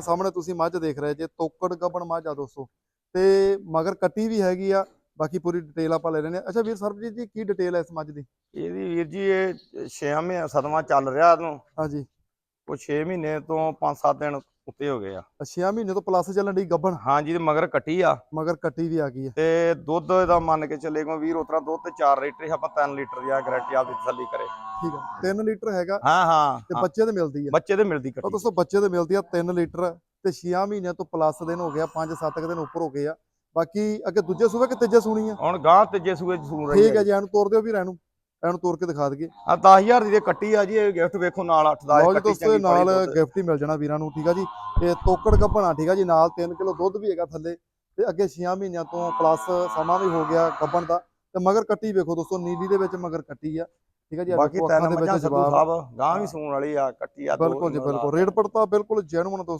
ਸਾਹਮਣੇ ਤੁਸੀਂ ਮੱਝ ਦੇਖ ਰਹੇ ਜੇ ਤੋਕੜ ਗੱਬਣ ਮੱਝ ਆ ਦੋਸਤੋ। ਤੇ ਮਗਰ ਕੱਟੀ ਵੀ ਹੈਗੀ ਆ ਬਾਕੀ ਪੂਰੀ ਡਿਟੇਲ ਆਪਾਂ ਲੈ ਲੈਣੇ ਅੱਛਾ ਵੀਰ ਸਰਬਜੀਤ ਜੀ ਕੀ ਡਿਟੇਲ ਹੈ ਇਸ ਮੱਝ ਦੀ? ਇਹਦੀ ਵੀਰ ਜੀ ਇਹ 6 ਮਹੀਨੇ ਸਦਮਾ ਚੱਲ ਰਿਹਾ ਇਹਨੂੰ। ਹਾਂਜੀ। ਉਹ 6 ਮਹੀਨੇ ਤੋਂ 5-7 ਦਿਨ ਉੱਤੇ ਹੋ ਗਏ ਆ। 6 ਮਹੀਨੇ ਤੋਂ ਪਲੱਸ ਚੱਲਣ ਦੀ ਗੱਬਣ? ਹਾਂਜੀ ਤੇ ਮਗਰ ਕੱਟੀ ਆ। ਮਗਰ ਕੱਟੀ ਵੀ ਆ ਗਈ ਹੈ ਤੇ ਦੁੱਧ ਇਹਦਾ ਮੰਨ ਕੇ ਚੱਲੇ ਕੋ ਵੀਰ ਉਤਰਾ ਦੁੱਧ ਤੇ 4 ਲੀਟਰ ਹੀ ਆਪਾਂ 3 ਲੀਟਰ ਦੀ ਆ ਗਰੰਟੀ ਆਪਦੀ ਤਸੱਲੀ ਕਰੇ। ਠੀਕ ਆ। 3 ਲੀਟਰ ਹੈਗਾ ਹਾਂ ਹਾਂ ਤੇ ਹਾਂ, ਬੱਚੇ ਤੇ ਮਿਲਦੀ ਆ। ਬੱਚੇ ਤੇ ਮਿਲਦੀ ਉਹ ਕੱਟੀ ਦੋਸਤੋ ਬੱਚੇ ਤੇ ਮਿਲਦੀ ਆ 3 ਲੀਟਰ ਤੇ 6 ਮਹੀਨਿਆਂ ਤੋਂ ਪਲੱਸ ਦਿਨ ਹੋ ਗਿਆ 5-7 ਦਿਨ ਉੱਪਰ ਹੋ ਗਏ ਆ। ਬਾਕੀ ਅੱਗੇ ਦੂਜੇ ਸੂਬੇ ਕਿ ਤੀਜੇ ਸੂਣੀ ਆ? ਹੁਣ ਗਾਂ ਤੀਜੇ ਸੂਏ ਚ ਸੂਣ ਰਹੀ ਠੀਕ ਹੈ ਜੀ ਇਹਨੂੰ ਤੋੜ ਦਿਓ ਵੀਰ ਇਹਨੂੰ ਇਹਨੂੰ ਤੋੜ ਕੇ ਦਿਖਾ ਦਈਏ। ਆ 10000 ਦੀ ਤੇ ਕੱਟੀ ਆ ਜੀ ਇਹ ਗਿਫਟ ਵੇਖੋ ਨਾਲ 8 ਦਾ ਕੱਟੀ ਚੰਗੀ ਨਾਲ। ਗਿਫਟ ਹੀ ਮਿਲ ਜਾਣਾ ਵੀਰਾਂ ਨੂੰ ਠੀਕ ਆ ਜੀ। ਇਹ ਤੋਕੜ ਗੱਭਣਾ ਠੀਕ ਆ ਜੀ ਨਾਲ 3 ਕਿਲੋ ਦੁੱਧ ਵੀ ਹੈਗਾ ਥੱਲੇ। ਤੇ ਅੱਗੇ 6 ਮਹੀਨਿਆਂ ਤੋਂ ਪਲੱਸ ਸਮਾਂ ਵੀ ਹੋ ਗਿਆ ਗੱਭਣ ਦਾ। ਤੇ ਮਗਰ ਕੱਟੀ ਵੇਖੋ ਦੋਸਤੋ ਨੀਲੀ ਦੇ ਵਿੱਚ ਮਗਰ ਕੱਟੀ ਆ ਠੀਕ ਆ ਜੀ ਬਾਕੀ ਤਿੰਨ ਦੇ ਮੱਝਾਂ ਜਵਾਬ। ਸਾਹਿਬ ਗਾਂ ਵੀ ਸੂਣ ਵਾਲੀ ਆ ਕੱਟੀ ਆ ਦੋ ਬਿਲਕੁਲ ਜੀ ਬਿਲਕੁਲ। ਰੇਟ ਪੜਤਾ ਬਿਲਕੁਲ ਜੈਨੂਨ ਦੋਸਤੋ